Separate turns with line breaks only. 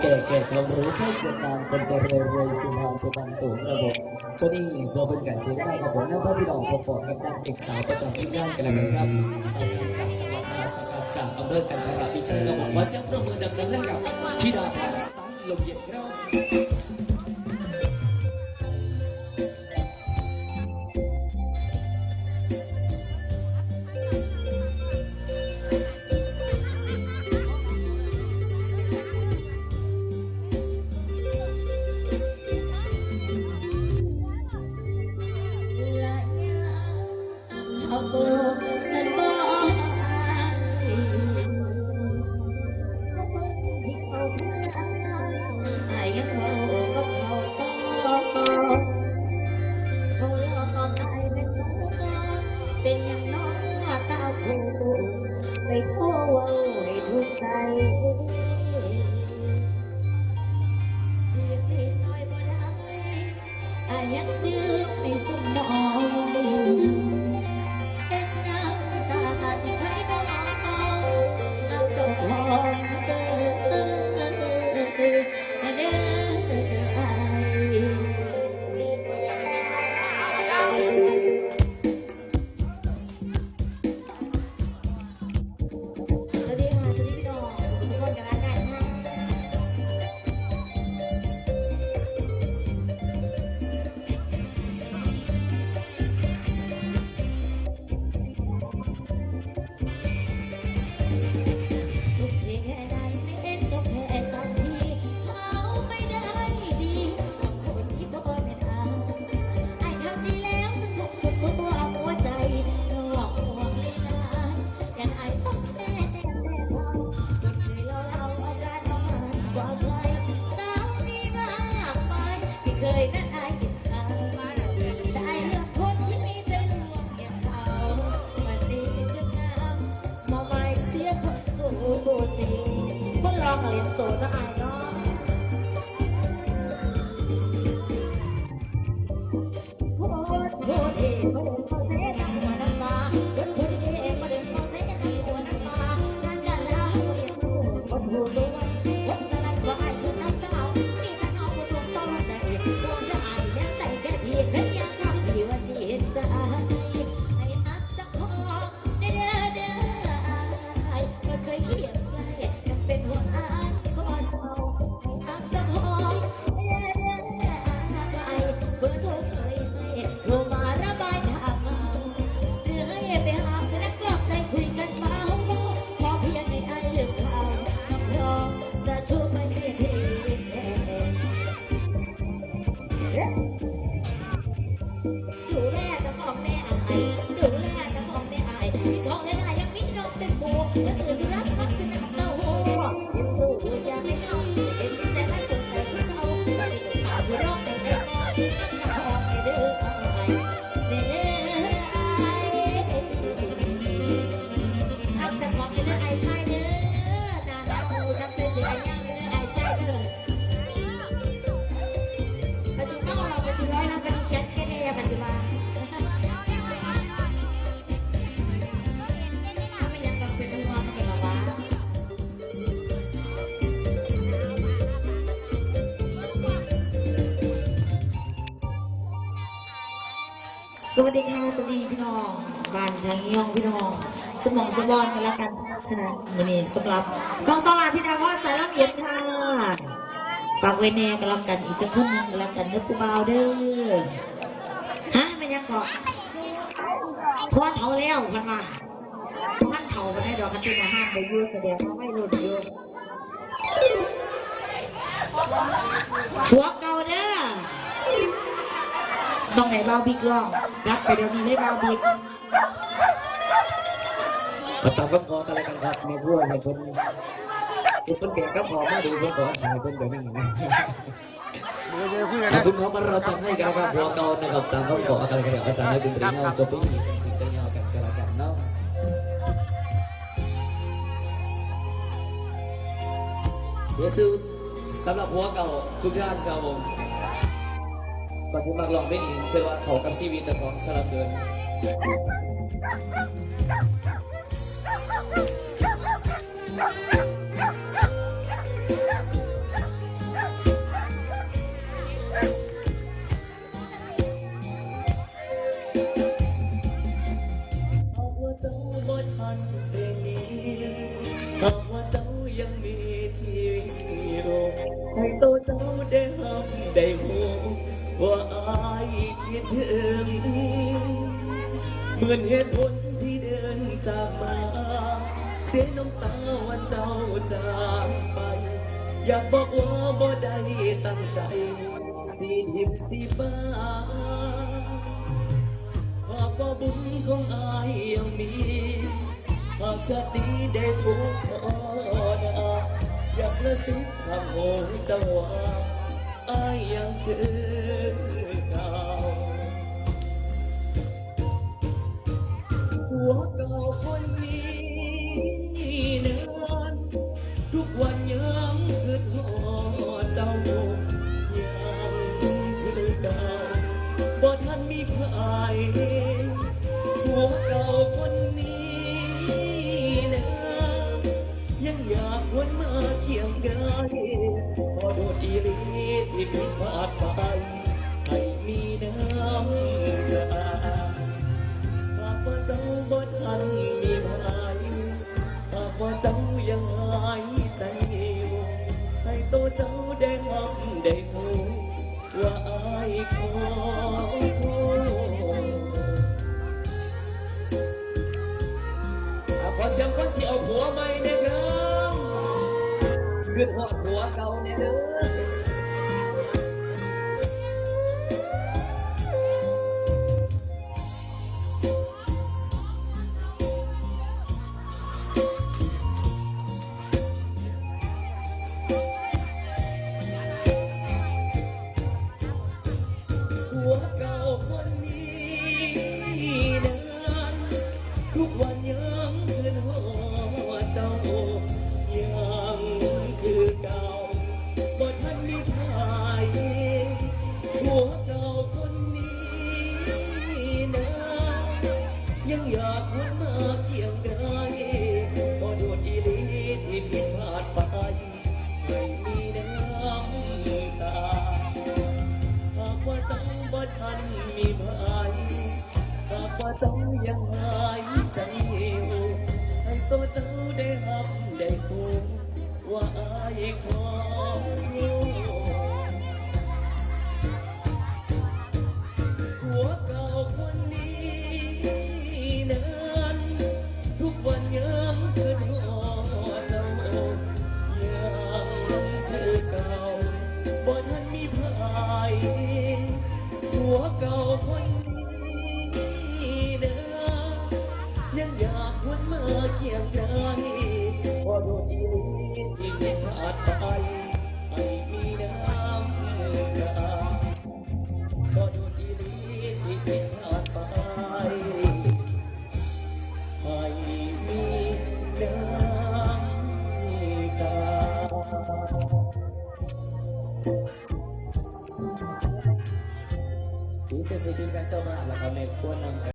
แก่แก่ความรู้ใช่เกิดตามคนจะรวยรวยสิงหานจะบังตัวระบบเจ้านี่เราเป็นการเสียได้ครับผมน้ำพระพี่น้องพอปอกับนางเอกสาวประจำทีมงานกันแล้วกันครับสายงานจากจังหวัดมหาสารคามจากอำเภอกันทรวิชัยกระบอกขอเสียงปรบมือดังๆเลยกับธิดาพรสไตล์ลมเย็นครับ
อายัง คนรองเรียนโตนะอายเนาะ สวัสดีค่ะสวัสดีพี่น้องบ้านช้างยองพี่น้อง สมองสมองกันล้วกันขนาดมือนี้สำหรับน้องสลาที่ดาวว่าสายละเอียดค่ะฝากไว้แน่กันล้วกันอีกจะคนหนึงกันล้วกันเด้อผู้บ่าวเด้อฮะมันยังเกาะพอเท่าแล้วพันมาท่านเท่ามาได้ดอกกันที่มาห้ามไปอยูแสดงว่าไม่รุ่นอยู่หัวเก่าเด้อต้องไหนเบาบิ๊กร้อง จัดไปเดี๋ยวนี้เลยเบาบิ๊ก
มาตามกับพอกันแล้วกันครับในพวกในเพิ่นเห็นเพิ่นแก่ก็พอมาดูเพิ่นขอสายเพิ่นแบบนี้นะ
เดี๋ยวจะคุยกัน
ขอบ
นะ
คุณครับมาเราจัดให้กันนะครับหัวเก่านะครับตามคำขอกันกันอาจารย์ให้เป็นปริญญาจบไปอีกสิ่งจะยาวกันกันละกันเนาะเดี๋ยวซื้อสำหรับหัวเก่าทุกท่านครับผม ก็สิมักลองได้อีกเพื่อว่าเขากับชีวิตจะพร้อมสลับเดิน มือนเหตุผลที่เดินจากมา เสียน้ำตาวันเจ้าจากไป อยากบอกว่าบ่ได้ตั้งใจ สีดิบสีบ้าหากว่าบุญของอายยังมี หากชาตินี้ได้พบพอดาอยากกระซิบคำโหงเจ้าว่าอายยังคือ หัวเก่าคนนี้นานทุกวันยังคืดหอดเจ้ายังคือเก่าบ่ทันมีใครหัวเก่าคนนี้นะยังอยากวนมาเคียงกายพอโดดอีหลีที่ผิดพลาดไปให้มีน้ำ บ่ทันมีหายหากว่าเจ้ายังหายใจอยู่ให้ตัวเจ้าได้หับได้หูว่าอายขอโทษอะขอเสียงคนที่เอาผัวใหม่เนะครับขึ้นหอดผัวเก่าเนี่ยเด้อ ตัวเจ้าได้หับได้หูว่าอายขอหัวเก่าคนนี้นั้นทุกวันยังคืนหอดเจ้ายังคือเก่าบ่ทันมีภายหัวเก่าคน ที่เ